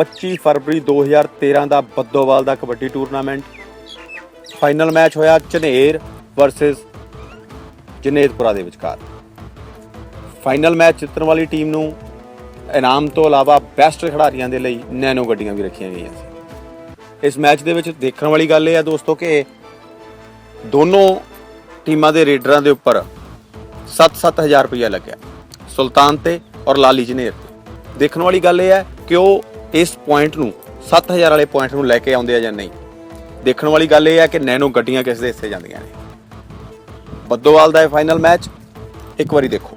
25 ਫਰਵਰੀ 2013 ਦਾ ਬੱਦੋਵਾਲ ਦਾ ਕਬੱਡੀ ਟੂਰਨਾਮੈਂਟ। ਫਾਈਨਲ ਮੈਚ ਹੋਇਆ ਝਨੇਰ ਵਰਸਸ ਜਨੇਤਪੁਰਾ ਦੇ ਵਿਚਕਾਰ। ਫਾਈਨਲ ਮੈਚ ਜਿੱਤਣ ਵਾਲੀ ਟੀਮ ਨੂੰ ਇਨਾਮ ਤੋਂ ਇਲਾਵਾ ਬੈਸਟ ਖਿਡਾਰੀਆਂ ਦੇ ਲਈ ਨੈਨੋ ਗੱਡੀਆਂ ਵੀ ਰੱਖੀਆਂ ਗਈਆਂ ਸੀ। ਇਸ ਮੈਚ ਦੇ ਵਿੱਚ ਦੇਖਣ ਵਾਲੀ ਗੱਲ ਇਹ ਹੈ ਦੋਸਤੋ ਕਿ ਦੋਨੋਂ ਟੀਮਾਂ ਦੇ ਰੇਡਰਾਂ ਦੇ ਉੱਪਰ 7-7000 ਰੁਪਇਆ ਲੱਗਿਆ। ਸੁਲਤਾਨ ਤੇ ਔਰ ਲਾਲੀ ਜਨੇਰ ਤੇ। ਦੇਖਣ ਵਾਲੀ ਗੱਲ ਇਹ ਹੈ ਕਿ ਉਹ ਇਸ ਪੁਆਇੰਟ ਨੂੰ 7000 ਵਾਲੇ ਪੁਆਇੰਟ ਨੂੰ ਲੈ ਕੇ ਆਉਂਦੇ ਆ ਜਾਂ ਨਹੀਂ? ਦੇਖਣ ਵਾਲੀ ਗੱਲ ਇਹ ਹੈ ਕਿ ਨੈਨੋ ਗੱਡੀਆਂ ਕਿਸ ਦੇ ਹਿੱਸੇ ਜਾਂਦੀਆਂ ਨੇ? ਬੱਦੋਵਾਲ ਦਾ ਇਹ ਫਾਈਨਲ ਮੈਚ ਇੱਕ ਵਾਰੀ ਦੇਖੋ।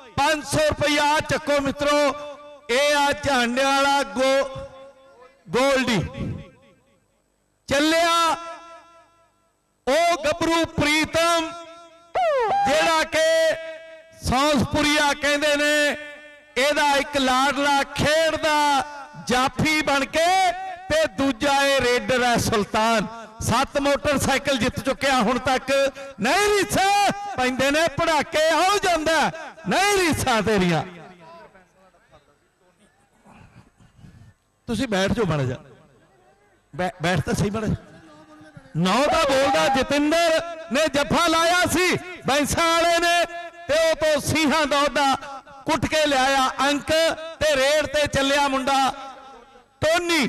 500 ਰੁਪਇਆ ਚੱਕੋ ਮਿੱਤਰੋ, ਇਹ ਆ ਝਾਂਡੇ ਵਾਲਾ ਗੋ, ਗੋਲਡੀ। ਚੱਲਿਆ, ਉਹ ਗੱਭਰੂ ਪ੍ਰੀਤਮ, ਜਿਹੜਾ ਕਿ ਸੌਂਸਪੁਰੀਆ ਕਹਿੰਦੇ ਨੇ, ਇਹਦਾ ਇੱਕ ਲਾਡਲਾ ਖੇਡਦਾ ਜਾਫੀ ਬਣ ਕੇ ਤੇ ਦੂਜਾ ਇਹ ਰੇਡਰ ਹੈ ਸੁਲਤਾਨ। ਸੱਤ ਮੋਟਰਸਾਈਕਲ ਜਿੱਤ ਚੁੱਕਿਆ ਹੁਣ ਤੱਕ ਨਹੀਂ ਰੀਸਾ। ਪੈਂਦੇ ਨੇ ਪੜਾਕੇ ਹੋ ਜਾਂਦਾ ਨਹੀਂ ਰੀਸਾ ਤੇਰੀਆਂ। ਤੁਸੀਂ ਬੈਠ ਜਾਓ ਬਣ ਜਾ ਬੈਠ ਤਾਂ ਸਹੀ ਬਣ ਨੌ ਦਾ ਬੋਲਦਾ ਜਤਿੰਦਰ ਨੇ ਜੱਫਾ ਲਾਇਆ ਸੀ। ਬੈਂਸਾਂ ਵਾਲੇ ਨੇ ਤੇ ਉਹ ਤੋਂ ਸਿੰਘਾਂ ਦਾ ਉਹਦਾ ਕੁੱਟ ਕੇ ਲਿਆਇਆ ਅੰਕ ਤੇ ਰੇਡ ਤੇ ਚੱਲਿਆ ਮੁੰਡਾ। ਟੋਨੀ,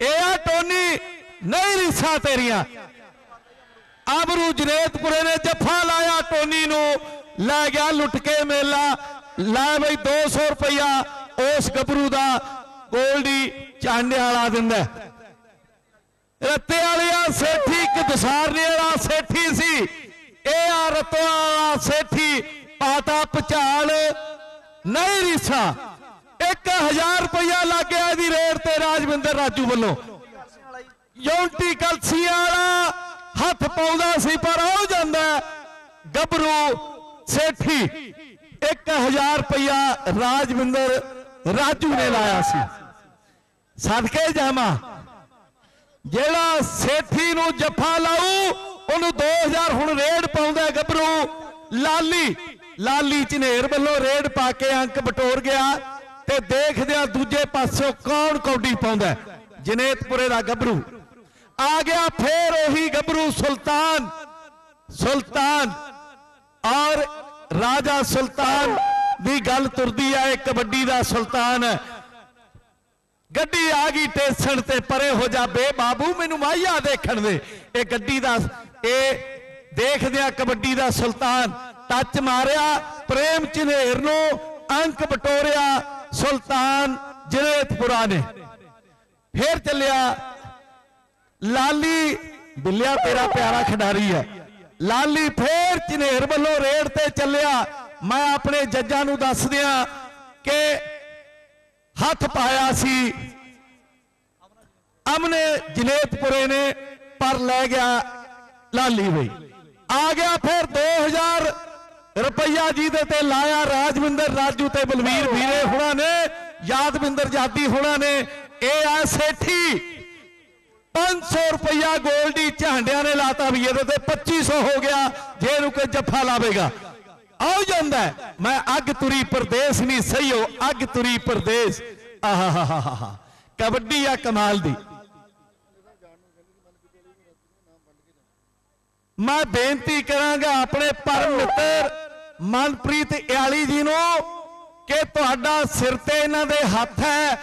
ਇਹ ਆ ਟੋਨੀ। ਨਹੀਂ ਰੀਸਾਂ ਤੇਰੀਆਂ। ਆਬਰੂ ਜਨੇਤਪੁਰੇ ਨੇ ਜੱਫਾ ਲਾਇਆ ਟੋਨੀ ਨੂੰ। ਲੈ ਗਿਆ ਲੁੱਟ ਕੇ ਮੇਲਾ। ਲੈ ਬਈ 200 ਰੁਪਇਆ ਉਸ ਗੱਭਰੂ ਦਾ ਗੋਲਡੀ ਚਾਂਡੇ ਵਾਲਾ ਦਿੰਦਾ ਹੈ। ਰੱਤੇ ਵਾਲਿਆ ਸੇਠੀ ਇੱਕ ਦਸਾਰਨੇ ਵਾਲਾ ਸੇਠੀ ਸੀ। ਇਹ ਆ ਰੱਤੋ ਵਾਲਾ ਸੇਠੀ ਪਾਤਾ ਪਚਾਲ। ਨਹੀਂ ਰੀਸਾ। 1000 ਰੁਪਇਆ ਲੱਗ ਗਿਆ ਇਹਦੀ ਰੇਟ ਤੇ ਰਾਜਵਿੰਦਰ ਰਾਜੂ ਵੱਲੋਂ। ਯੌਂਟੀ ਕਲਸੀ ਵਾਲਾ ਹੱਥ ਪਾਉਂਦਾ ਸੀ, ਪਰ ਉਹ ਜਾਂਦਾ ਗੱਭਰੂ ਸੇਠੀ। 1000 ਰੁਪਇਆ ਰਾਜਵਿੰਦਰ ਰਾਜੂ ਨੇ ਲਾਇਆ ਸੀ। ਸਦਕੇ ਜਾਵਾਂ ਜਿਹੜਾ ਸੇਠੀ ਨੂੰ ਜੱਫਾ ਲਾਊ, ਉਹਨੂੰ 2000 ਹੁਣ ਰੇਡ ਪਾਉਂਦਾ ਗੱਭਰੂ। ਲਾਲੀ ਲਾਲੀ ਝਨੇਰ ਵੱਲੋਂ ਰੇਡ ਪਾ ਕੇ ਅੰਕ ਬਟੋਰ ਗਿਆ ਤੇ ਦੇਖਦਿਆਂ ਦੂਜੇ ਪਾਸਿਓਂ ਕੌਣ ਕੌਡੀ ਪਾਉਂਦਾ ਜਨੇਤਪੁਰੇ ਦਾ ਗੱਭਰੂ। ਆ ਗਿਆ ਫੇਰ ਉਹੀ ਗੱਭਰੂ ਸੁਲਤਾਨ। ਸੁਲਤਾਨ, ਔਰ ਰਾਜਾ ਸੁਲਤਾਨ ਦੀ ਗੱਲ ਤੁਰਦੀ ਹੈ ਇਹ ਕਬੱਡੀ ਦਾ ਸੁਲਤਾਨ। ਹੈ ਗੱਡੀ ਆ ਗਈ ਟੇਸਣ ਤੇ, ਪਰੇ ਹੋ ਜਾ ਬੇ ਬਾਬੂ, ਮੈਨੂੰ ਮਾਇਆ ਦੇਖਣ ਦੇ। ਇਹ ਗੱਡੀ ਦਾ, ਇਹ ਦੇਖਦਿਆਂ ਕਬੱਡੀ ਦਾ ਸੁਲਤਾਨ ਟੱਚ ਮਾਰਿਆ, ਪ੍ਰੇਮ ਚਨੇਰ ਨੂੰ ਅੰਕ ਬਟੋਰਿਆ ਸੁਲਤਾਨ ਜਨੇਤਪੁਰਾ ਨੇ। ਫੇਰ ਚੱਲਿਆ ਲਾਲੀ, ਬਿੱਲਿਆ ਤੇਰਾ ਪਿਆਰਾ ਖਿਡਾਰੀ ਹੈ। ਲਾਲੀ ਫੇਰ ਝਨੇਰ ਵੱਲੋਂ ਰੇਡ ਤੇ ਚੱਲਿਆ। ਮੈਂ ਆਪਣੇ ਜੱਜਾਂ ਨੂੰ ਦੱਸ ਦਿਆਂ ਕਿ ਹੱਥ ਪਾਇਆ ਸੀ। ਅਮਨੇ ਜਨੇਤਪੁਰੇ ਨੇ ਪਰ ਲੈ ਗਿਆ ਲਾਲੀ ਬਈ। ਆ ਗਿਆ ਫਿਰ 2000 ਰੁਪਈਆ ਜੀ ਦੇ ਤੇ ਲਾਇਆ ਰਾਜਵਿੰਦਰ ਰਾਜੂ ਤੇ ਬਲਵੀਰ ਵੀਰੇ ਹੁਣਾਂ ਨੇ, ਯਾਦਵਿੰਦਰ ਜਾਦੀ ਹੁਣਾਂ ਨੇ। ਇਹ ਆ ਸੇਠੀ 500 ਰੁਪਇਆ ਗੋਲਡੀ ਝਾਂਡਿਆਂ ਨੇ ਲਾਤਾ ਵੀ ਇਹਦੇ ਤੇ 2500 ਹੋ ਗਿਆ, ਜੇ ਨੂੰ ਕੋਈ ਜੱਫਾ ਲਾਵੇਗਾ। ਆਉ ਜਾਂਦਾ ਮੈਂ ਅੱਗ ਤੁਰੀ ਪਰਦੇਸ ਨਹੀਂ ਸਹੀਓ, ਅੱਗ ਤੁਰੀ ਪਰਦੇਸ। ਆਹਾਹਾਹਾ ਕਬੱਡੀ ਆ ਕਮਾਲ ਦੀ। ਮੈਂ ਬੇਨਤੀ ਕਰਾਂਗਾ ਆਪਣੇ ਪਰਮ ਮਿੱਤਰ ਮਨਪ੍ਰੀਤ ਇਆਲੀ ਜੀ ਨੂੰ ਕਿ ਤੁਹਾਡਾ ਸਿਰ ਤੇ ਇਹਨਾਂ ਦੇ ਹੱਥ ਹੈ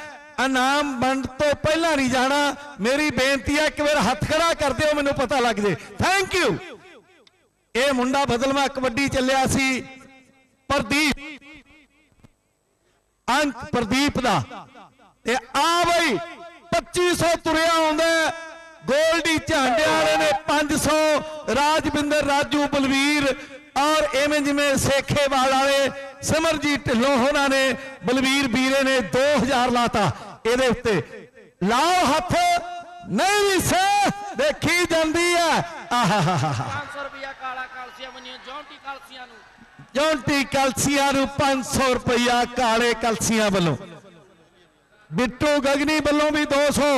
ਇਨਾਮ ਵੰਡ ਤੋਂ ਪਹਿਲਾਂ ਨਹੀਂ ਜਾਣਾ। ਮੇਰੀ ਬੇਨਤੀ ਹੈ, ਇੱਕ ਵਾਰ ਹੱਥ ਖੜਾ ਕਰ ਦਿਓ, ਮੈਨੂੰ ਪਤਾ ਲੱਗ ਜੇ। ਥੈਂਕ ਯੂ ਇਹ ਮੁੰਡਾ ਬਦਲਵਾ ਕਬੱਡੀ ਚੱਲਿਆ ਸੀ। ਪ੍ਰਦੀਪ। ਅੰਕ ਪ੍ਰਦੀਪ ਦਾ। ਤੇ ਆ ਬਈ 2500 ਤੁਰਿਆ ਆਉਂਦਾ ਗੋਲਡੀ ਝਾਂਡੇ ਵਾਲੇ ਨੇ 500 ਰਾਜਵਿੰਦਰ, ਰਾਜੂ, ਬਲਵੀਰ ਔਰ ਐਵੇਂ ਜਿਵੇਂ ਸੇਖੇਵਾਲ ਵਾਲੇ, ਸਿਮਰਜੀਤ ਢਿੱਲੋਂ ਹੋਣਾ ਨੇ, ਬਲਵੀਰ ਵੀਰੇ ਨੇ 2000 ਲਾਤਾ। ਇਹਦੇ ਉੱਤੇ। ਲਾਓ ਹੱਥ ਨਹੀਂ ਵੀ ਸੇ ਦੇਖੀ ਜਾਂਦੀ ਹੈ। ਆਹਾਹਾਹਾ 500 ਰੁਪਿਆ ਕਾਲਾ ਕਾਲਸੀਆ ਮੰਨੀਆਂ ਜੌਂਟੀ ਕਾਲਸੀਆਂ ਨੂੰ। ਜੌਂਟੀ ਕਲਸੀਆਂ ਨੂੰ 500 ਰੁਪਇਆ ਕਾਲੇ ਕਲਸੀਆਂ ਵੱਲੋਂ। ਬਿੱਟੂ ਗਗਨੀ ਵੱਲੋਂ ਵੀ 200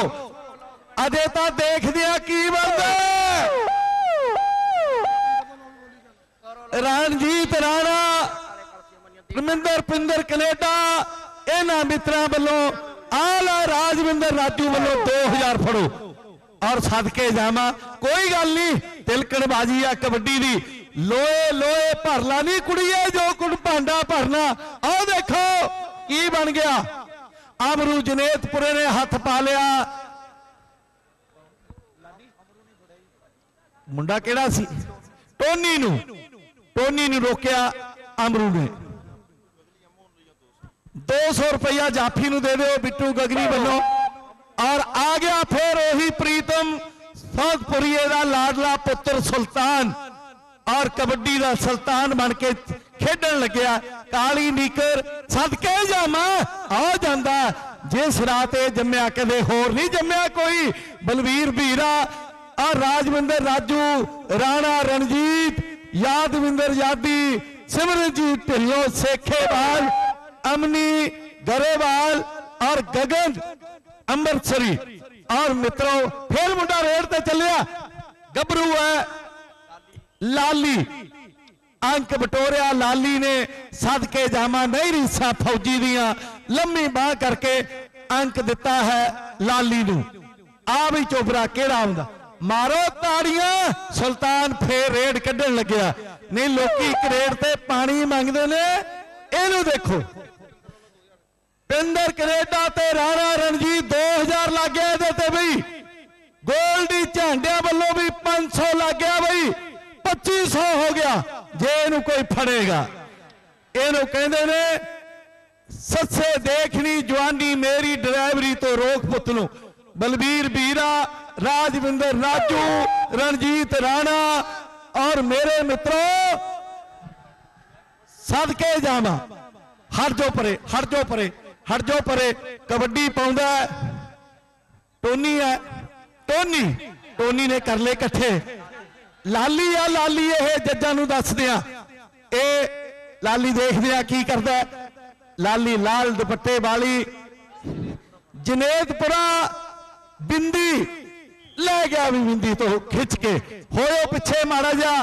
ਅਜੇ ਤਾਂ ਦੇਖਦੇ ਆ ਕੀ ਬਣਦਾ ਰਣਜੀਤ ਰਾਣਾ ਰਮਿੰਦਰ ਪਿੰਦਰ ਕੈਨੇਡਾ ਇਹਨਾਂ ਮਿੱਤਰਾਂ ਵੱਲੋਂ ਆਲਾ ਰਾਜਵਿੰਦਰ ਰਾਜੂ ਵੱਲੋਂ 2000 ਫੜੋ। ਔਰ ਸਦਕੇ ਜਾਵਾਂ, ਕੋਈ ਗੱਲ ਨਹੀਂ ਤਿਲਕਣ ਬਾਜੀ ਆ ਕਬੱਡੀ ਦੀ। ਲੋਏ ਲੋਏ, ਭਰਲਾ ਨਹੀਂ ਕੁੜੀਏ, ਜੋ ਕੁੜ ਭਾਂਡਾ ਭਰਨਾ। ਆਹ ਦੇਖੋ, ਕੀ ਬਣ ਗਿਆ। ਅਮਰੂ ਜਨੇਤਪੁਰੇ ਨੇ ਹੱਥ ਪਾ ਲਿਆ। ਮੁੰਡਾ ਕਿਹੜਾ ਸੀ? ਟੋਨੀ ਨੂੰ। ਟੋਨੀ ਨੂੰ ਰੋਕਿਆ ਅਮਰੂ ਨੇ। 200 ਰੁਪਇਆ ਜਾਫੀ ਨੂੰ ਦੇ ਦਿਓ ਬਿੱਟੂ ਗਗਨੀ ਵੱਲੋਂ। ਔਰ ਆ ਗਿਆ ਫੇਰ ਉਹੀ ਪ੍ਰੀਤਮ ਸੌਦਪੁਰੀਏ ਦਾ ਲਾਡਲਾ ਪੁੱਤਰ ਸੁਲਤਾਨ। ਔਰ ਕਬੱਡੀ ਦਾ ਸੁਲਤਾਨ ਬਣ ਕੇ ਖੇਡਣ ਲੱਗਿਆ। ਕਾਲੀ ਨੀਕਰ, ਸਦਕੇ ਜਾਮਾ, ਆ ਜਾਂਦਾ। ਜਿਸ ਰਾਤ ਤੇ ਜੰਮਿਆ, ਕਦੇ ਹੋਰ ਨਹੀਂ ਜੰਮਿਆ ਕੋਈ। ਬਲਵੀਰ ਵੀਰਾ ਆ ਰਾਜਵਿੰਦਰ ਰਾਜੂ, ਰਾਣਾ ਰਣਜੀਤ, ਯਾਦਵਿੰਦਰ ਯਾਦੀ, ਸਿਮਰਨਜੀਤ ਢਿੱਲੋਂ ਸੇਖੇਵਾਲ ਅਮਨੀ, ਗਰੇਵਾਲ ਔਰ ਗਗਨ ਅੰਮ੍ਰਿਤਸਰੀ। ਔਰ ਮਿੱਤਰੋ, ਫੇਰ ਮੁੰਡਾ ਰੇਡ ਤੇ ਚੱਲਿਆ। ਗੱਭਰੂ ਹੈ ਲਾਲੀ। ਅੰਕ ਬਟੋਰਿਆ ਲਾਲੀ ਨੇ ਸਦਕੇ ਜਾਮਾ ਨਹੀਂ ਰੀਸਾ ਫੌਜੀ ਦੀਆਂ। ਲੰਮੀ ਬਾਹ ਕਰਕੇ ਅੰਕ ਦਿੱਤਾ ਹੈ ਲਾਲੀ ਨੂੰ। ਆ ਵੀ ਚੋਬਰਾ ਕਿਹੜਾ ਆਉਂਦਾ? ਮਾਰੋ ਤਾੜੀਆਂ, ਸੁਲਤਾਨ ਫੇਰ ਰੇਡ ਕੱਢਣ ਲੱਗਿਆ। ਨਹੀਂ, ਲੋਕੀ ਇੱਕ ਰੇਡ ਤੇ ਪਾਣੀ ਮੰਗਦੇ ਨੇ। ਇਹਨੂੰ ਦੇਖੋ। ਪਿੰਦਰ ਕੈਨੇਡਾ ਤੇ ਰਾਣਾ ਰਣਜੀਤ 2000 ਲੱਗ ਗਿਆ ਇਹਦੇ ਤੇ ਬਈ ਗੋਲਡੀ ਝਾਂਡਿਆਂ ਵੱਲੋਂ ਵੀ 500 ਲੱਗ ਗਿਆ ਬਈ। 2500 ਹੋ ਗਿਆ, ਜੇ ਇਹਨੂੰ ਕੋਈ ਫੜੇਗਾ। ਇਹਨੂੰ ਕਹਿੰਦੇ ਨੇ, ਸੱਸੇ ਦੇਖਣੀ ਜਵਾਨੀ ਮੇਰੀ ਡਰਾਈਵਰੀ ਤੋਂ ਰੋਕ ਪੁੱਤ ਨੂੰ। ਬਲਬੀਰ ਵੀਰਾ ਰਾਜਵਿੰਦਰ ਰਾਜੂ ਰਣਜੀਤ ਰਾਣਾ ਔਰ ਮੇਰੇ ਮਿੱਤਰੋ ਸਦਕੇ ਜਾਵਾਂ। ਹਟ ਜੋ ਪਰੇ, ਹਟ ਜੋ ਪਰੇ, ਹਟ ਜੋ ਪਰੇ। ਕਬੱਡੀ ਪਾਉਂਦਾ ਟੋਨੀ ਹੈ। ਟੋਨੀ ਟੋਨੀ ਨੇ ਕਰ ਲਏ ਇਕੱਠੇ। ਲਾਲੀ ਆ, ਲਾਲੀ ਇਹ ਜੱਜਾਂ ਨੂੰ ਦੱਸਦੇ ਆ। ਇਹ ਲਾਲੀ ਦੇਖਦੇ ਆ ਕੀ ਕਰਦਾ ਲਾਲੀ ਲਾਲ ਦੁਪੱਟੇ ਵਾਲੀ ਜਨੇਦਪੁਰਾ ਬਿੰਦੀ ਲੈ ਗਿਆ ਵੀ ਬਿੰਦੀ ਤੋਂ ਖਿੱਚ ਕੇ। ਹੋਇਓ ਪਿੱਛੇ ਮਾੜਾ ਜਾ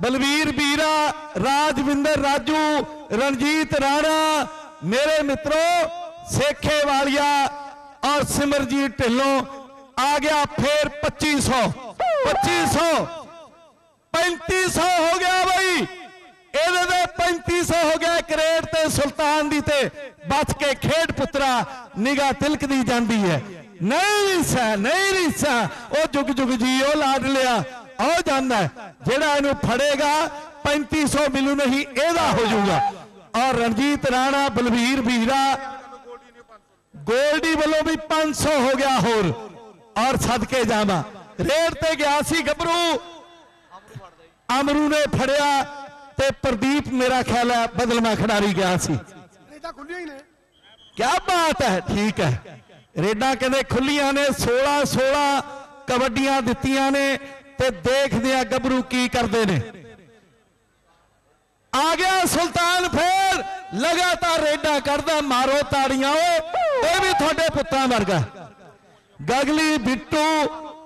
ਬਲਵੀਰ ਵੀਰਾ, ਰਾਜਵਿੰਦਰ ਰਾਜੂ, ਰਣਜੀਤ ਰਾਣਾ, ਮੇਰੇ ਮਿੱਤਰੋ, ਸੇਖੇ ਵਾਲੀਆ ਔਰ ਸਿਮਰਜੀਤ ਢਿੱਲੋਂ ਆ ਗਿਆ ਫੇਰ 2500 2500 3500 ਹੋ ਗਿਆ ਬਾਈ। ਇਹਦੇ ਦੇ 3500 ਹੋ ਗਿਆ ਕਰੇਟ ਤੇ ਸੁਲਤਾਨ ਦੀ ਤੇ। ਬਚ ਕੇ ਖੇਡ ਪੁੱਤਰਾ ਨਿਗਾ ਤਿਲਕਦੀ ਜਾਂਦੀ ਹੈ। ਨਹੀਂ ਰੀਸਾ ਨਹੀਂ ਰੀਸਾ। ਉਹ ਜੁਗ ਜੁਗ ਜੀ ਉਹ ਲਾਡ ਲਿਆ। ਉਹ ਜਾਂਦਾ। ਜਿਹੜਾ ਇਹਨੂੰ ਫੜੇਗਾ 3500 ਮਿਲੂ ਨਹੀਂ ਇਹਦਾ ਹੋ ਜਾਊਗਾ। ਔਰ ਰਣਜੀਤ ਰਾਣਾ ਬਲਵੀਰ ਵੀਰਾ। ਗੋਲਡੀ ਵੱਲੋਂ ਵੀ 500 ਹੋ ਗਿਆ ਹੋਰ। ਔਰ ਸਦਕੇ ਜਾਵਾਂ। ਰੇਡ ਤੇ ਗਿਆ ਸੀ ਗੱਭਰੂ। ਅਮਰੂ ਨੇ ਫੜਿਆ ਤੇ ਪ੍ਰਦੀਪ ਮੇਰਾ ਖਿਆਲ ਹੈ ਬਦਲਮਾ ਖਿਡਾਰੀ ਗਿਆ ਸੀ। ਰੇਡਾਂ ਖੁੱਲੀਆਂ ਹੀ ਨੇ। ਕਿਆ ਬਾਤ ਹੈ ਠੀਕ ਹੈ। ਰੇਡਾਂ ਕਹਿੰਦੇ ਖੁੱਲੀਆਂ ਨੇ 16 16 ਕਬੱਡੀਆਂ ਦਿੱਤੀਆਂ ਨੇ। ਤੇ ਦੇਖਦੇ ਆ ਗੱਭਰੂ ਕੀ ਕਰਦੇ ਨੇ। ਆ ਗਿਆ ਸੁਲਤਾਨ ਫੇਰ, ਲਗਾਤਾਰ ਰੇਡਾਂ ਕਰਦਾ ਮਾਰੋ ਤਾੜੀਆਂ ਓਏ ਇਹ ਵੀ ਤੁਹਾਡੇ ਪੁੱਤਾਂ ਵਰਗਾ। ਗਗਲੀ, ਬਿੱਟੂ,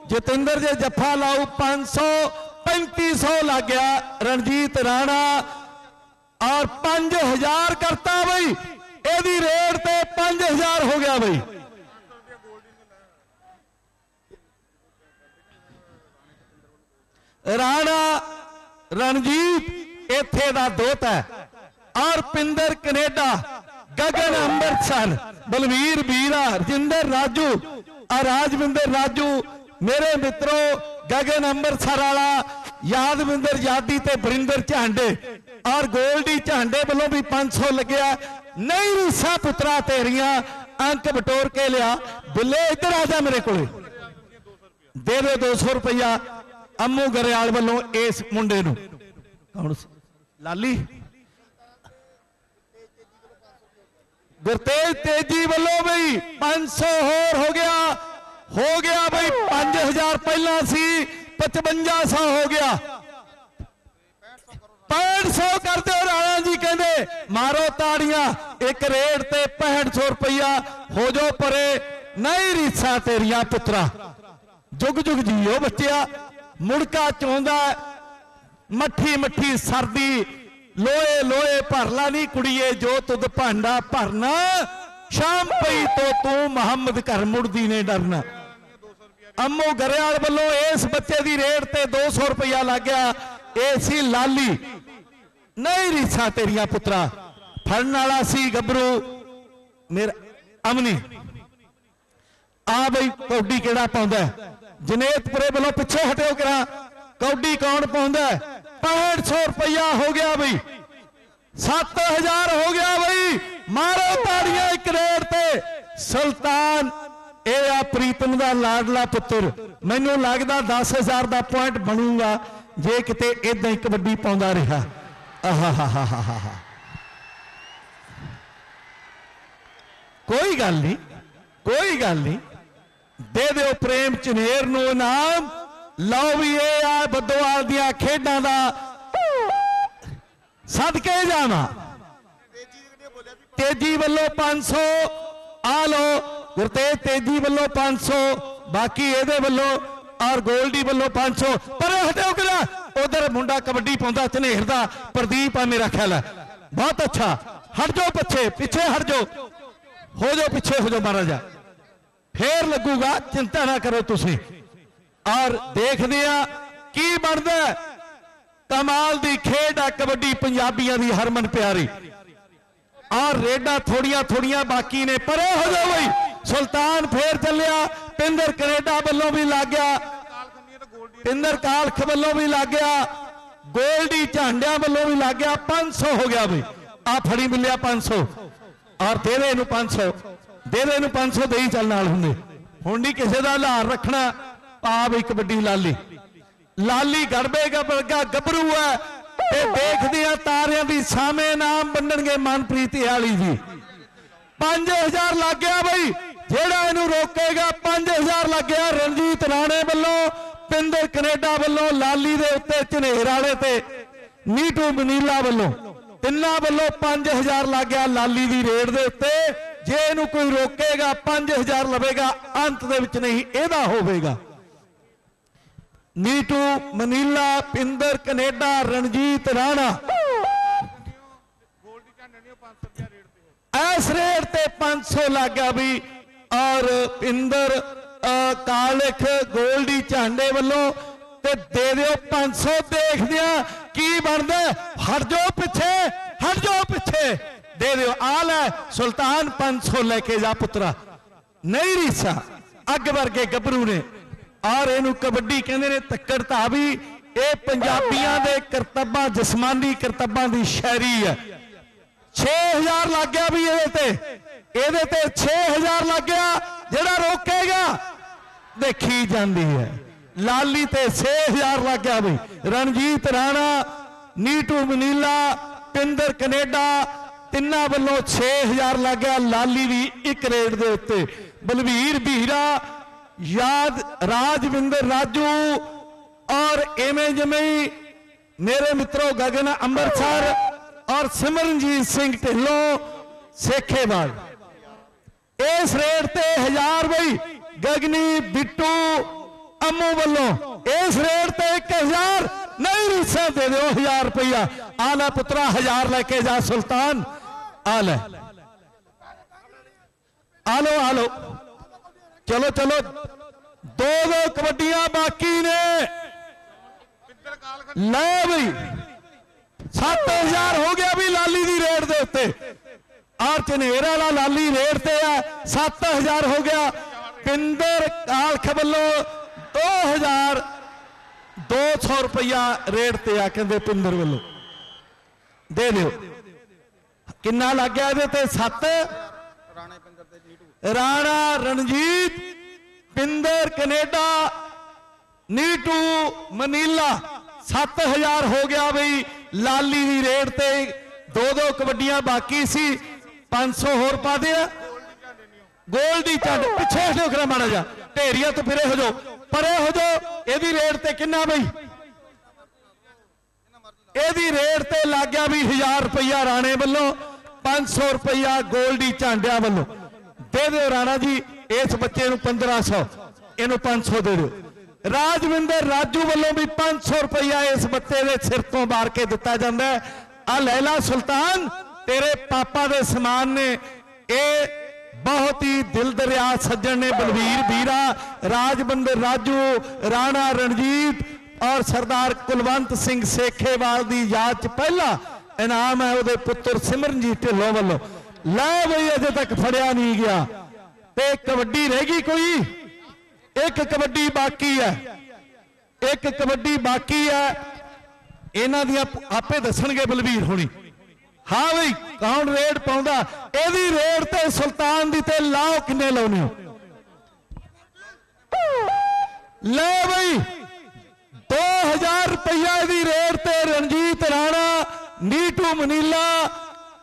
ਜਤਿੰਦਰ ਜੇ ਜੱਫਾ ਲਾਉ 500 3500 ਲੱਗ ਗਿਆ। ਰਣਜੀਤ ਰਾਣਾ, ਔਰ 5000 ਕਰਤਾ ਬਈ। ਇਹਦੀ ਰੇਡ ਤੇ 5000 ਹੋ ਗਿਆ ਬਈ। ਰਾਣਾ ਰਣਜੀਤ ਇੱਥੇ ਦਾ ਦੋਤਾ ਹੈ। ਔਰ ਪਿੰਦਰ ਕੈਨੇਡਾ, ਗਗਨ ਅੰਮ੍ਰਿਤਸਰ, ਬਲਵੀਰ ਵੀਰਾ ਰਜਿੰਦਰ ਰਾਜੂ ਆ ਰਾਜਵਿੰਦਰ ਰਾਜੂ, ਮੇਰੇ ਮਿੱਤਰੋ, ਗਗਨ ਅੰਮ੍ਰਿਤਸਰ ਵਾਲਾ, ਯਾਦਵਿੰਦਰ ਯਾਦੀ ਤੇ ਬਰਿੰਦਰ ਝਾਂਡੇ, ਔਰ ਗੋਲਡੀ ਝਾਂਡੇ ਵੱਲੋਂ ਵੀ 500 ਲੱਗਿਆ। ਨਹੀਂ ਰੀਸਾ ਪੁੱਤਰਾ ਤੇਰੀਆਂ, ਅੰਕ ਬਟੋਰ ਕੇ ਲਿਆ। ਬਿੱਲੇ, ਇੱਧਰ ਆ ਜਾ ਮੇਰੇ ਕੋਲੇ। ਦੇ ਦੇ 200 ਰੁਪਇਆ ਅੰਮੂ ਗਰੇਵਾਲ ਵੱਲੋਂ ਇਸ ਮੁੰਡੇ ਨੂੰ। ਕੌਣ ਲਾਲੀ। ਗੁਰਤੇਜ ਤੇਜੀ ਵੱਲੋਂ ਬਈ 500 ਹੋਰ ਹੋ ਗਿਆ। ਹੋ ਗਿਆ ਬਈ 5000 ਪਹਿਲਾਂ ਸੀ 5500 ਹੋ ਗਿਆ। 6500 ਕਰ ਦਿਓ ਰਾਣਾ ਜੀ, ਕਹਿੰਦੇ ਮਾਰੋ ਤਾੜੀਆਂ, ਇੱਕ ਰੇਡ ਤੇ 6500 ਰੁਪਇਆ ਹੋ ਜੋ ਪਰੇ, ਨਹੀਂ ਰੀਸਾਂ ਤੇਰੀਆਂ ਪੁੱਤਰਾ। ਜੁਗ ਜੁਗ ਜੀਓ ਬੱਚਿਆ। ਮੁੜਕਾ ਚੋਂਦਾ, ਮੱਠੀ ਮੱਠੀ ਸਰਦੀ ਲੋਏ ਲੋਏ ਭਰ ਨਹੀਂ ਕੁੜੀਏ, ਜੋ ਤੁਧ ਭਾਂਡਾ ਭਰਨਾ, ਸ਼ਾਮ ਪਈ ਤੋ ਤੂੰ ਮੁਹੰਮਦ ਘਰ ਮੁੜਦੀ ਨੇ ਡਰਨਾ। ਅੰਮੋ ਗਰੇਵਾਲ ਵੱਲੋਂ ਇਸ ਬੱਚੇ ਦੀ ਰੇਟ ਤੇ 200 ਰੁਪਇਆ ਲੱਗ ਗਿਆ ਇਹ ਸੀ ਲਾਲੀ। ਨਹੀਂ ਰੀਸਾ ਤੇਰੀਆਂ ਪੁੱਤਰਾ, ਫੜਨ ਵਾਲਾ ਸੀ ਗੱਭਰੂ, ਮੇਰਾ ਅਮਨੀ। ਆ ਬਈ, ਕੌਡੀ ਕਿਹੜਾ ਪਾਉਂਦਾ ਜਨੇਤਪੁਰੇ ਵੱਲੋਂ ਪਿੱਛੇ ਹਟਿਓ ਕਰਾਂ ਕੌਡੀ ਕੌਣ ਪਾਉਂਦਾ ਹੈ? 6500 ਰੁਪਇਆ ਹੋ ਗਿਆ ਬਈ। 7000 ਹੋ ਗਿਆ ਬਈ। ਮਾਰੋ ਤਾੜੀਆਂ ਇੱਕ ਰੇਡ ਤੇ। ਸੁਲਤਾਨ, ਇਹ ਆ ਪ੍ਰੀਤਮ ਦਾ ਲਾਡਲਾ ਪੁੱਤਰ। ਮੈਨੂੰ ਲੱਗਦਾ 10000 ਦਾ ਪੁਆਇੰਟ ਬਣੂਗਾ, ਜੇ ਕਿਤੇ ਇਦਾਂ ਹੀ ਕਬੱਡੀ ਪਾਉਂਦਾ ਰਿਹਾ। ਆਹਾਹਾਹਾਹਾ ਕੋਈ ਗੱਲ ਨਹੀਂ, ਕੋਈ ਗੱਲ ਨਹੀਂ। ਦੇ ਦਿਓ ਪ੍ਰੇਮ ਚਨੇਰ ਨੂੰ ਇਨਾਮ। ਲਓ ਵੀ ਇਹ ਆ ਬੱਦੋਵਾਲ ਦੀਆਂ ਖੇਡਾਂ ਦਾ ਸਦਕੇ ਜਾਣਾ ਤੇਜੀ ਵੱਲੋਂ 500 ਆ ਲਓ ਗੁਰਤੇਜ ਤੇਜੀ ਵੱਲੋਂ 500 ਬਾਕੀ ਇਹਦੇ ਵੱਲੋਂ ਔਰ ਗੋਲਡੀ ਵੱਲੋਂ 500 ਪਰ ਹਟਿਓ ਕਿਰਾ, ਉਧਰ ਮੁੰਡਾ ਕਬੱਡੀ ਪਾਉਂਦਾ, ਚਨੇਰ ਦਾ ਪ੍ਰਦੀਪ ਆ ਮੇਰਾ ਖਿਆਲ ਹੈ। ਬਹੁਤ ਅੱਛਾ। ਹਟ ਜਾਓ ਪਿੱਛੇ ਪਿੱਛੇ ਹਟ ਜਾਓ। ਹੋ ਜਾਓ ਪਿੱਛੇ, ਹੋ ਜਾਓ ਮਹਾਰਾਜਾ। ਫੇਰ ਲੱਗੂਗਾ, ਚਿੰਤਾ ਨਾ ਕਰੋ ਤੁਸੀਂ। ਔਰ ਦੇਖਦੇ ਆ, ਕੀ ਬਣਦਾ ਕਮਾਲ ਦੀ ਖੇਡ ਆ ਕਬੱਡੀ ਪੰਜਾਬੀਆਂ ਦੀ, ਹਰਮਨ ਪਿਆਰੀ। ਔਰ ਰੇਡਾਂ ਥੋੜੀਆਂ ਥੋੜੀਆਂ ਬਾਕੀ ਨੇ, ਪਰੇ ਹੋ ਜਾਓ ਬਈ, ਸੁਲਤਾਨ ਫੇਰ ਚੱਲਿਆ, ਪਿੰਦਰ ਕੈਨੇਡਾ ਵੱਲੋਂ ਵੀ ਲੱਗ ਗਿਆ। ਪਿੰਦਰ ਕਾਲਖ ਵੱਲੋਂ ਵੀ ਲੱਗ ਗਿਆ। ਗੋਲਡੀ ਝਾਂਡਿਆਂ ਵੱਲੋਂ ਵੀ ਲੱਗ ਗਿਆ 500 ਹੋ ਗਿਆ ਬਈ। ਆ ਫੜੀ ਮਿਲਿਆ 500 ਔਰ ਤੇਰੇ ਨੂੰ ਇਹਨੂੰ 500 ਦੇ ਦੇ ਇਹਨੂੰ 500 ਦੇ ਹੀ ਚੱਲ ਨਾਲ ਹੁੰਦੇ। ਹੁਣ ਨਹੀਂ ਕਿਸੇ ਦਾ ਹਾਰ ਰੱਖਣਾ ਪਾ ਇੱਕ ਵੱਡੀ ਲਾਲੀ। ਲਾਲੀ ਗੜਬੇਗਾ ਵਰਗਾ ਗੱਭਰੂ ਹੈ। ਤੇ ਦੇਖਦੇ ਆ ਤਾਰਿਆਂ ਦੀ ਸਾਵੇਂ ਨਾਮ ਬੰਨਣਗੇ ਮਨਪ੍ਰੀਤ ਵਾਲੀ ਜੀ। 5000 ਲੱਗ ਗਿਆ ਬਈ। ਜਿਹੜਾ ਇਹਨੂੰ ਰੋਕੇਗਾ 5000 ਲੱਗ ਗਿਆ। ਰਣਜੀਤ ਰਾਣੇ ਵੱਲੋਂ ਪਿੰਦਰ ਕੈਨੇਡਾ ਵੱਲੋਂ, ਲਾਲੀ ਦੇ ਉੱਤੇ ਝਨੇਰ ਵਾਲੇ ਤੇ, ਨੀਟੂ ਮਨੀਲਾ ਵੱਲੋਂ। ਤਿੰਨਾਂ ਵੱਲੋਂ 5000 ਲੱਗ ਗਿਆ ਲਾਲੀ ਦੀ ਰੇਡ ਦੇ ਉੱਤੇ। ਜੇ ਇਹਨੂੰ ਕੋਈ ਰੋਕੇਗਾ 5000 ਲਵੇਗਾ, ਅੰਤ ਦੇ ਵਿੱਚ ਨਹੀਂ, ਇਹਦਾ ਹੋਵੇਗਾ। Neetu, Manila, Pinder, Canada, Ranjit Rana. ਇਸ ਰੇਟ ਤੇ 500 ਲੱਗ ਗਿਆ ਵੀ, ਔਰ ਪਿੰਦਰ ਕਾਲਖ, ਗੋਲਡੀ ਝਾਂਡੇ ਵੱਲੋਂ ਤੇ ਦੇ ਦਿਓ 500 ਦੇਖਦੇ ਆ ਕੀ ਬਣਦਾ। ਹੈ। ਹਟ ਜਾਓ ਪਿੱਛੇ, ਹਟ ਜਾਓ ਪਿੱਛੇ। ਦੇ ਦਿਓ, ਆ ਲੈ, ਸੁਲਤਾਨ 500 ਲੈ ਕੇ ਜਾ ਪੁੱਤਰਾ। ਨਹੀਂ ਰੀਸਾ, ਅੱਗ ਵਰਗੇ ਗੱਭਰੂ ਨੇ। ਔਰ ਇਹਨੂੰ ਕਬੱਡੀ ਕਹਿੰਦੇ ਨੇ, ਤੱਕੜ ਧਾਵੀ ਇਹ ਪੰਜਾਬੀਆਂ ਦੇ ਕਰਤੱਬਾਂ, ਜਿਸਮਾਨੀ ਕਰਤੱਬਾਂ ਦੀ ਸ਼ਾਇਰੀ ਹੈ। 6000 ਲੱਗ ਗਿਆ ਵੀ ਇਹਦੇ ਤੇ। ਇਹਦੇ ਤੇ 6000 ਲੱਗ ਗਿਆ, ਜਿਹੜਾ ਰੋਕੇਗਾ ਦੇਖੀ ਜਾਂਦੀ ਹੈ। ਲਾਲੀ ਤੇ 6000 ਲੱਗ ਗਿਆ ਵੀ। ਰਣਜੀਤ ਰਾਣਾ, ਨੀਟੂ ਮਨੀਲਾ, ਪਿੰਦਰ ਕੈਨੇਡਾ ਤਿੰਨਾਂ ਵੱਲੋਂ 6000 ਲੱਗ ਗਿਆ। ਲਾਲੀ ਵੀ ਇੱਕ ਰੇਡ ਦੇ ਉੱਤੇ। ਬਲਵੀਰ ਬੀਰਾ, ਯਾਦ ਰਾਜਵਿੰਦਰ ਰਾਜੂ ਔਰ ਐਵੇਂ ਜਿਵੇਂ ਮੇਰੇ ਮਿੱਤਰੋ ਗਗਨ ਅੰਮ੍ਰਿਤਸਰ ਔਰ ਸਿਮਰਨਜੀਤ ਸਿੰਘ ਢਿੱਲੋਂ ਸੇਖੇਵਾਲ। ਇਸ ਰੇਟ ਤੇ 1000 ਬਈ ਗਗਨੀ, ਬਿੱਟੂ, ਅੰਮੂ ਵੱਲੋਂ। ਇਸ ਰੇਟ ਤੇ 1000 ਨਹੀਂ ਰੀਸਾ ਦੇ ਦਿਓ 1000 ਰੁਪਇਆ ਆਲਾ ਪੁੱਤਰਾ 1000 ਲੈ ਕੇ ਜਾ ਸੁਲਤਾਨ। ਆ ਲੈ ਆ ਲੋ ਆ ਲੋ ਚਲੋ ਚਲੋ ਦੋ ਦੋ ਕਬੱਡੀਆਂ ਬਾਕੀ ਨੇ ਲੈ ਬਈ 7000 ਹੋ ਗਿਆ ਵੀ ਲਾਲੀ ਦੀ ਰੇਟ ਦੇ ਉੱਤੇ। ਆਰ ਚਨੇਰ ਵਾਲਾ ਲਾਲੀ ਰੇਟ ਤੇ ਆ। 7000 ਹੋ ਗਿਆ। ਪਿੰਦਰ ਕਾਲਖ ਵੱਲੋਂ 2000 200 ਰੁਪਇਆ ਰੇਟ ਤੇ ਆ, ਕਹਿੰਦੇ ਪਿੰਦਰ ਵੱਲੋਂ। ਦੇ ਦਿਓ। ਕਿੰਨਾ ਲੱਗ ਗਿਆ ਇਹਦੇ ਤੇ? 7 ਰਾਣਾ ਰਣਜੀਤ ਪਿੰਦਰ ਕੈਨੇਡਾ ਨੀਟੂ ਮਨੀਲਾ। 7000 ਹੋ ਗਿਆ ਬਈ ਲਾਲੀ ਦੀ ਰੇਡ ਤੇ। ਦੋ ਦੋ ਕਬੱਡੀਆਂ ਬਾਕੀ ਸੀ 500 ਹੋਰ ਪਾ ਦਿਆ ਗੋਲਡੀ ਚੰਡ ਪਿੱਛੇ ਹਟੋ ਕਰਾ ਮਾੜਾ ਜਾ ਢੇਰੀਆਂ ਤੋਂ ਫਿਰੇ ਹੋ ਜਾਓ। ਪਰੇ ਹੋ ਜਾਓ ਇਹਦੀ ਰੇਡ ਤੇ ਕਿੰਨਾ ਬਈ? ਇਹਦੀ ਰੇਟ ਤੇ ਲੱਗ ਗਿਆ ਵੀ 1000 ਰੁਪਇਆ ਰਾਣੇ ਵੱਲੋਂ 500 ਰੁਪਇਆ ਗੋਲਡੀ ਝਾਂਡਿਆਂ ਵੱਲੋਂ। ਦੇ ਦਿਓ ਰਾਣਾ ਜੀ, ਇਸ ਬੱਚੇ ਨੂੰ 1500 ਇਹਨੂੰ 500 ਦੇ ਦਿਓ। ਰਾਜਵਿੰਦਰ ਰਾਜੂ ਵੱਲੋਂ ਵੀ 500 ਰੁਪਇਆ ਇਸ ਬੱਚੇ ਦੇ ਸਿਰ ਤੋਂ ਮਾਰ ਕੇ ਦਿੱਤਾ ਜਾਂਦਾ ਆ ਲੈਲਾ ਸੁਲਤਾਨ, ਤੇਰੇ ਪਾਪਾ ਦੇ ਸਮਾਨ ਨੇ, ਇਹ ਬਹੁਤ ਹੀ ਦਿਲ ਦਰਿਆ ਸੱਜਣ ਨੇ ਬਲਵੀਰ ਵੀਰਾ, ਰਾਜਵਿੰਦਰ ਰਾਜੂ, ਰਾਣਾ ਰਣਜੀਤ ਔਰ ਸਰਦਾਰ ਕੁਲਵੰਤ ਸਿੰਘ ਸੇਖੇਵਾਲ ਦੀ ਯਾਦ ਚ ਪਹਿਲਾ ਇਨਾਮ ਹੈ ਉਹਦੇ ਪੁੱਤਰ ਸਿਮਰਨਜੀਤ ਢਿੱਲੋਂ ਵੱਲੋਂ। ਲੈ ਬਈ, ਅਜੇ ਤੱਕ ਫੜਿਆ ਨਹੀਂ ਗਿਆ। ਤੇ ਕਬੱਡੀ ਰਹਿ ਗਈ ਕੋਈ? ਇੱਕ ਕਬੱਡੀ ਬਾਕੀ ਹੈ। ਇੱਕ ਕਬੱਡੀ ਬਾਕੀ ਹੈ। ਇਹਨਾਂ ਦੀਆਂ ਆਪੇ ਦੱਸਣਗੇ ਬਲਵੀਰ ਹੋਣੀ। ਹਾਂ ਬਈ, ਕੌਣ ਰੇਡ ਪਾਉਂਦਾ? ਇਹਦੀ ਰੇਡ ਤੇ ਸੁਲਤਾਨ ਦੀ ਤੇ ਲਾਓ ਕਿੰਨੇ ਲਾਉਨੇ ਹੋ? ਲੈ ਬਈ 2000 ਰੁਪਇਆ ਦੀ ਰੇਡ ਤੇ ਰਣਜੀਤ ਰਾਣਾ ਨੀਟੂ ਮਨੀਲਾ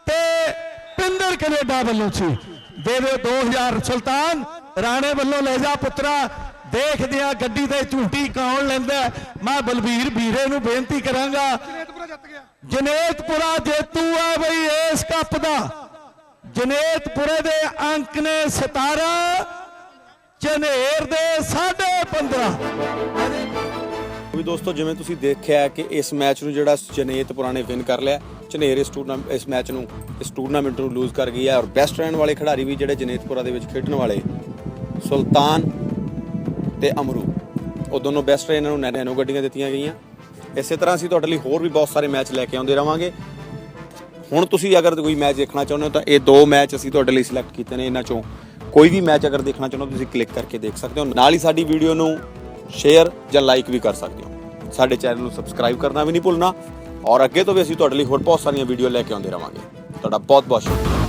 ਤੇ ਪਿੰਦਰ ਕੈਨੇਡਾ ਵੱਲੋਂ ਸੀ। ਦੇ ਦਿਓ 2000 ਸੁਲਤਾਨ ਰਾਣੇ ਵੱਲੋਂ ਲੈ ਜਾ ਪੁੱਤਰਾ। ਦੇਖਦੇ ਆ ਗੱਡੀ ਤੇ ਝੂਟੀ ਕੌਣ ਲੈਂਦਾ। ਮੈਂ ਬਲਬੀਰ ਵੀਰੇ ਨੂੰ ਬੇਨਤੀ ਕਰਾਂਗਾ। ਜਨੇਤਪੁਰਾ ਜੇਤੂ ਆ ਬਈ ਇਸ ਕੱਪ ਦਾ। ਜਨੇਤਪੁਰੇ ਦੇ ਅੰਕ ਨੇ 17 ਝਨੇਰ ਦੇ 15.5 ਵੀ ਦੋਸਤੋ, ਜਿਵੇਂ ਤੁਸੀਂ ਦੇਖਿਆ ਕਿ ਇਸ ਮੈਚ ਨੂੰ ਜਿਹੜਾ ਜਨੇਤਪੁਰਾ ਨੇ ਵਿਨ ਕਰ ਲਿਆ ਝਨੇਰ ਇਸ ਟੂਰਨਾਮੈਂਟ ਇਸ ਮੈਚ ਨੂੰ, ਇਸ ਟੂਰਨਾਮੈਂਟ ਨੂੰ ਲੂਜ਼ ਕਰ ਗਈ ਹੈ ਔਰ ਬੈਸਟ ਰਹਿਣ ਵਾਲੇ ਖਿਡਾਰੀ ਵੀ ਜਿਹੜੇ ਜਨੇਤਪੁਰਾ ਦੇ ਵਿੱਚ ਖੇਡਣ ਵਾਲੇ, ਸੁਲਤਾਨ ਤੇ ਅਮਰੂ। ਉਹ ਦੋਨੋਂ ਬੈਸਟ ਰਹੇ, ਇਹਨਾਂ ਨੂੰ ਨੈਨੋ ਗੱਡੀਆਂ ਦਿੱਤੀਆਂ ਗਈਆਂ। ਇਸੇ ਤਰ੍ਹਾਂ ਅਸੀਂ ਤੁਹਾਡੇ ਲਈ ਹੋਰ ਵੀ ਬਹੁਤ ਸਾਰੇ ਮੈਚ ਲੈ ਕੇ ਆਉਂਦੇ ਰਵਾਂਗੇ। ਹੁਣ ਤੁਸੀਂ ਅਗਰ ਕੋਈ ਮੈਚ ਦੇਖਣਾ ਚਾਹੁੰਦੇ ਹੋ ਤਾਂ ਇਹ ਦੋ ਮੈਚ ਅਸੀਂ ਤੁਹਾਡੇ ਲਈ ਸਿਲੈਕਟ ਕੀਤੇ ਨੇ ਇਹਨਾਂ ਚੋਂ। ਕੋਈ ਵੀ ਮੈਚ ਅਗਰ ਦੇਖਣਾ ਚਾਹੁੰਦੇ ਹੋ, ਤੁਸੀਂ ਕਲਿੱਕ ਕਰਕੇ ਦੇਖ ਸਕਦੇ ਹੋ। ਨਾਲ ਹੀ ਸਾਡੀ ਵੀਡੀਓ ਨੂੰ ਸ਼ੇਅਰ ਜਾਂ ਲਾਈਕ ਵੀ ਕਰ ਸਕਦੇ ਹੋ। ਸਾਡੇ ਚੈਨਲ ਨੂੰ ਸਬਸਕ੍ਰਾਈਬ ਕਰਨਾ ਵੀ ਨਹੀਂ ਭੁੱਲਣਾ ਔਰ ਅੱਗੇ ਤੋਂ ਵੀ ਅਸੀਂ ਤੁਹਾਡੇ ਲਈ ਹੋਰ ਬਹੁਤ ਸਾਰੀਆਂ ਵੀਡੀਓ ਲੈ ਕੇ ਆਉਂਦੇ ਰਵਾਂਗੇ। ਤੁਹਾਡਾ ਬਹੁਤ ਬਹੁਤ ਸ਼ੁਕਰੀਆ।